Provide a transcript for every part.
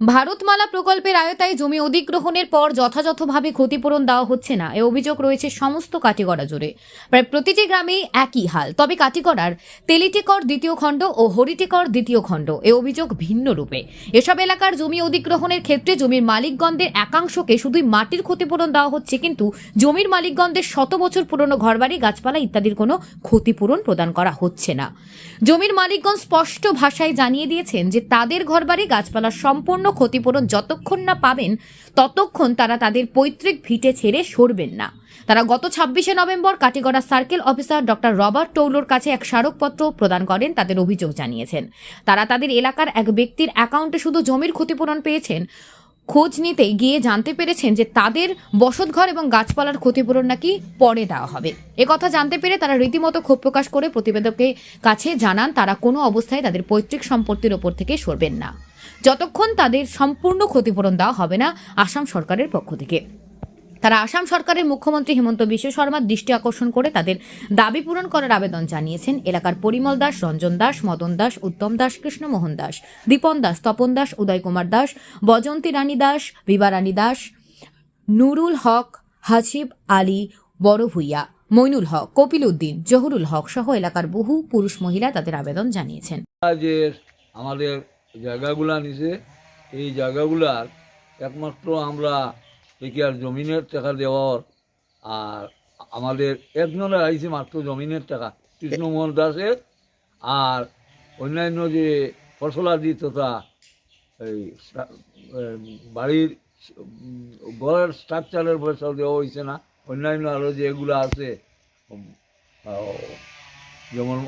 ভারতমালা প্রকল্পের আয়তায় জমি অধিগ্রহণের পর যথাযথভাবে ক্ষতিপূরণ দেওয়া হচ্ছে না। এ অভিযোগ রয়েছে সমস্ত কাটিগড়া জুড়ে। প্রায় প্রতিটি গ্রামেই একই হাল, তবে কাটিগড়ার তেলিটিকর দ্বিতীয় খণ্ড ও হরিটিকর দ্বিতীয় খণ্ড এ অভিযোগ ভিন্ন রূপে। এসব এলাকার জমি অধিগ্রহণের ক্ষেত্রে জমির মালিকগণদের একাংশকে শুধুই মাটির ক্ষতিপূরণ দেওয়া হচ্ছে, কিন্তু জমির মালিকগণদের শত বছর পুরনো ঘরবাড়ি, গাছপালা ইত্যাদির কোনো ক্ষতিপূরণ প্রদান করা হচ্ছে না। জমির মালিকগণ স্পষ্ট ভাষায় জানিয়ে দিয়েছেন যে তাদের ঘরবাড়ি, গাছপালা সম্পূর্ণ ক্ষতিপূরণ যতক্ষণ না পাবেন, ততক্ষণ তারা তাদের পৈতৃক ভিটে ছেড়ে সরবেন না। তারা গত ছাব্বিশে November Katigorah circle officer doctor Robert টৌলোর কাছে এক স্মারকপত্র প্রদান করেন, তাদের অভিযোগ জানিয়েছেন। তারা তাদের এলাকার এক ব্যক্তির অ্যাকাউন্টে শুধু জমির ক্ষতিপূরণ পেয়েছেন। খোঁজ নিতে গিয়ে জানতে পেরেছেন যে তাদের বসতঘর এবং গাছপালার ক্ষতিপূরণ নাকি পরে দেওয়া হবে। কথা জানতে পেরে তারা রীতিমতো ক্ষোভ প্রকাশ করে প্রতিবেদকের কাছে জানান, তারা কোনো অবস্থায় তাদের পৈতৃক সম্পত্তির ওপর থেকে সরবেন না। যতক্ষণ তাদের সম্পূর্ণ ক্ষতিপূরণ দেওয়া হবে না আসাম সরকারের পক্ষ থেকে। তারা আসাম সরকারের মুখ্যমন্ত্রী হেমন্ত বিশ্ব শর্মার দৃষ্টি আকর্ষণ করে তাদের দাবি পূরণ করার আবেদন জানিয়েছেন। এলাকার পরিমল দাস, রঞ্জন দাস, মদন দাস, উত্তম দাস, কৃষ্ণমোহন দাস, দীপন দাস, তপন দাস, উদয় কুমার দাস, বজন্তী রানী দাস বিবা রানী দাস, নুরুল হক, হাসিব আলী বড় ভুইয়া মইনুল হক, কপিল উদ্দিন, জহুরুল হক সহ এলাকার বহু পুরুষ মহিলা তাদের আবেদন জানিয়েছেন। আমাদের জায়গাগুলা নিছে, এই জায়গাগুলার একমাত্র আমরা আর জমিনের টাকা দেওয়ার, আর আমাদের একজনের আইছে মাত্র জমিনের টাকা, কৃষ্ণমোহন দাসের, আর অন্যান্য যে ফসলাদি তথা এই বাড়ির ঘরের স্ট্রাকচারের পয়সা দেওয়া হয়েছে না, অন্যান্য আরও যেগুলো আছে যেমন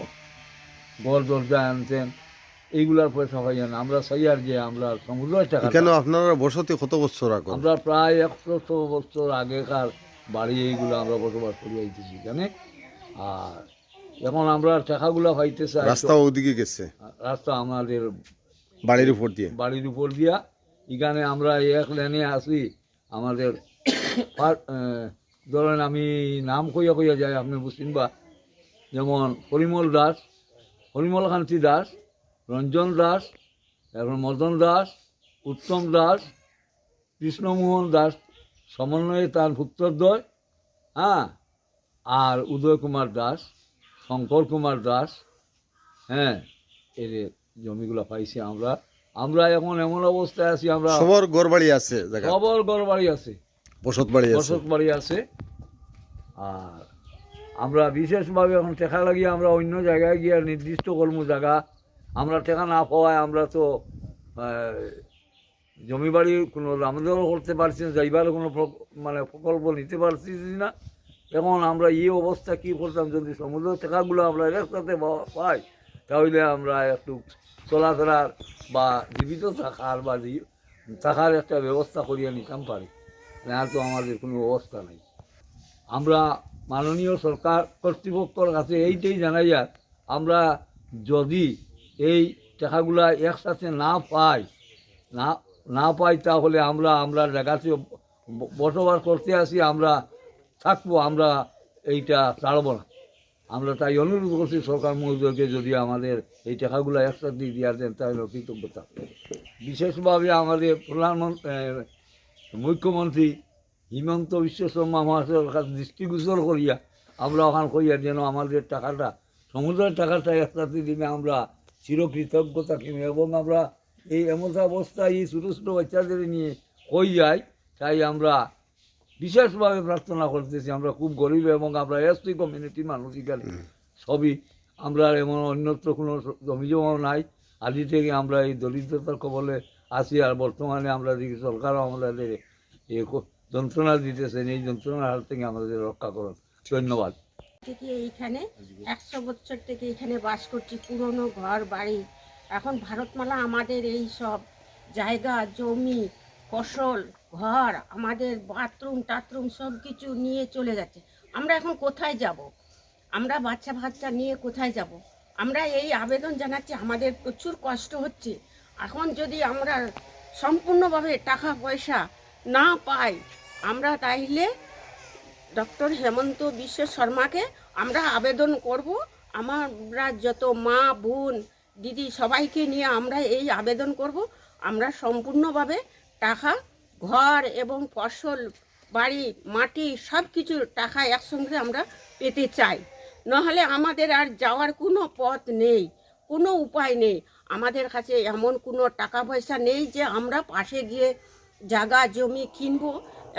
ঘর দরজা আনতেন এইগুলার পয়সা হয় না আমরা চাই আর যে আমরা সমুদ্রের টাকা এখানে আপনারা বসতি কত বছর এখন আমরা প্রায় একশো বছর আগেকার বাড়ি এইগুলো আমরা বসবাস করে আইতেছি এখানে আর এখন আমরা টাকাগুলো পাইতে চাই রাস্তা ওদিকে গেছে। রাস্তা আমাদের বাড়ির উপর দিয়ে। বাড়ির উপর দিয়া। এখানে আমরা এক লাইনে আসি আমাদের ধরেন আমি নাম কইয়া কইয়া যাই আপনি বুঝছেন বা? যেমন পরিমল দাস পরিমল কান্তি দাস রঞ্জন দাস তারপর মদন দাস উত্তম দাস কৃষ্ণমোহন দাস সমন্বয়ে তার পুত্রদ্বয় হ্যাঁ? আর উদয় কুমার দাস শঙ্কর কুমার দাস হ্যাঁ? এর জমিগুলো পাইছি আমরা। আমরা এখন এমন অবস্থায় আছি আমরা সবার ঘর বাড়ি আছে জায়গা খবর ঘর বাড়ি আছে। বসত বাড়ি বসত বাড়ি আছে। আর আমরা বিশেষভাবে এখন টেকা লাগিয়ে আমরা অন্য জায়গায় গিয়ে নির্দিষ্ট কর্ম জায়গা আমরা টেকা না পাওয়ায় আমরা তো জমি বাড়ি কোনো আমাদেরও করতে পারছি না, যাইবার কোনো মানে প্রকল্প নিতে পারছি না। এখন আমরা এই অবস্থা কি করতাম? যদি সমুদ্র টাকাগুলো আমরা একসাথে পাই, তাহলে আমরা একটু চলাফেরার বা জীবিত থাকার বা থাকার একটা ব্যবস্থা করিয়া নিতাম পারি। না তো আমাদের কোনো অবস্থা নেই। আমরা মাননীয় সরকার কর্তৃপক্ষর কাছে এইটাই জানাই আর আমরা যদি এই টাকাগুলা একসাথে না পাই না না পাই তাহলে আমরা আমরা জায়গাতে বসবাস করতে আসি, আমরা থাকব, আমরা এইটা ছাড়ব না। আমরা তাই অনুরোধ করছি সরকার মহোদয়কে যদি আমাদের এই টাকাগুলো একসাথে দিয়ে দেন, তাহলে কৃতজ্ঞ থাকবে বিশেষভাবে আমাদের প্রধানমন্ত্রী মুখ্যমন্ত্রী হিমন্ত বিশ্ব শর্মা মহাশয়ের কাছে দৃষ্টিগোচর করিয়া, আমরা ওখান করিয়া যেন আমাদের টাকাটা, সমুদ্রের টাকাটা একসাথে দিনে আমরা চিরকৃতজ্ঞ থাকি এবং আমরা এই এমন অবস্থায় এই ছোটো ছোটো বাচ্চাদের নিয়ে কই যাই তাই আমরা বিশেষভাবে প্রার্থনা করতেছি। আমরা খুব গরিব এবং আমরা এসটি কমিউনিটি মানুষ এখানে। সবই আমরা এমন অন্যত্র কোনো জমি জমাও নাই। আদি থেকে আমরা এই দরিদ্রতার কবলে আসি আর বর্তমানে আমরা দেখি সরকারও আমাদের এ যন্ত্রণা দিতেছেন। এই যন্ত্রণার হাত থেকে আমাদের রক্ষা করুন। ধন্যবাদ। থেকে এইখানে, একশো বছর থেকে এখানে বাস করছি, পুরনো ঘর বাড়ি। এখন ভারতমালা আমাদের এই সব জায়গা, জমি, ফসল, ঘর, আমাদের বাথরুম, টাথরুম সব কিছু নিয়ে চলে যাচ্ছে। আমরা এখন কোথায় যাব? আমরা বাচ্চা বাচ্চা নিয়ে কোথায় যাব? আমরা এই আবেদন জানাচ্ছি, আমাদের প্রচুর কষ্ট হচ্ছে। এখন যদি আমরা সম্পূর্ণভাবে টাকা পয়সা না পাই, আমরা তাইলে ডক্টর হেমন্ত বিশ্ব শর্মাকে আমরা আবেদন করব। আমরা যত মা, বোন, দিদি সবাইকে নিয়ে আমরা এই আবেদন করব। আমরা সম্পূর্ণভাবে টাকা, ঘর এবং ফসল, বাড়ি, মাটি সব কিছু টাকা একসঙ্গে আমরা পেতে চাই। নাহলে আমাদের আর যাওয়ার কোনো পথ নেই, কোনো উপায় নেই। আমাদের কাছে এমন কোনো টাকা পয়সা নেই যে আমরা পাশে গিয়ে জায়গা জমি কিনবো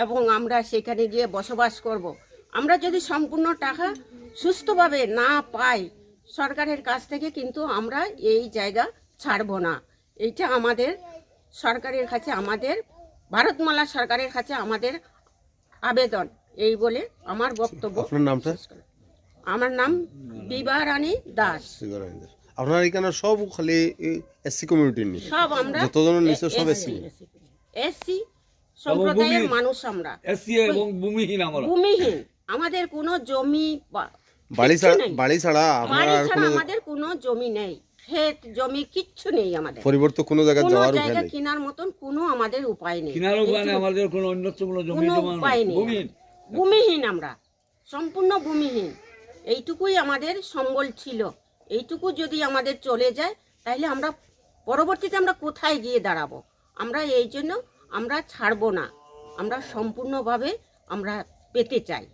এবং আমরা সেখানে গিয়ে বসবাস করব। আমরা যদি সম্পূর্ণ টাকা সুস্থভাবে না পাই সরকারের কাছ থেকে কিন্তু আমরা এই জায়গা ছাড়বো না। এইটা আমাদের সরকারের কাছে আমাদের ভারতমালা সরকারের কাছে আমাদের আবেদন। এই বলে আমার বক্তব্য আপনার নামটা? আমার নাম বিবা রানী দাস। আপনার এখানে সব খালি এসসি কমিউনিটির নিয়ে সব আমরা যতজনের নিচে সব এসসি। এসসি সম্প্রদায়ের মানুষ আমরা। এসসি এবং ভূমিহীন আমরা। ভূমিহীন। আমাদের কোনো জমি বা- বাড়ি ছাড়া বাড়ি আমাদের কোনো জমি নেই। ক্ষেত জমি কিচ্ছু নেই আমাদের। পরিবর্তে কোনো জায়গায় যাওয়ার উপায় জায়গা নেই। কেনার মতন কোনো আমাদের উপায় নেই। কিনার ওখানে এইটুকু- আমাদের কোনো অন্যত্র কোনো জমি উপায় নেই। ভূমিহীন আমরা। সম্পূর্ণ ভূমিহীন। এইটুকুই আমাদের সম্বল ছিল। এইটুকু যদি আমাদের চলে যায় তাহলে আমরা পরবর্তীতে আমরা কোথায় গিয়ে দাঁড়াবো? আমরা এই জন্য আমরা ছাড়বো না। আমরা সম্পূর্ণভাবে আমরা পেতে চাই।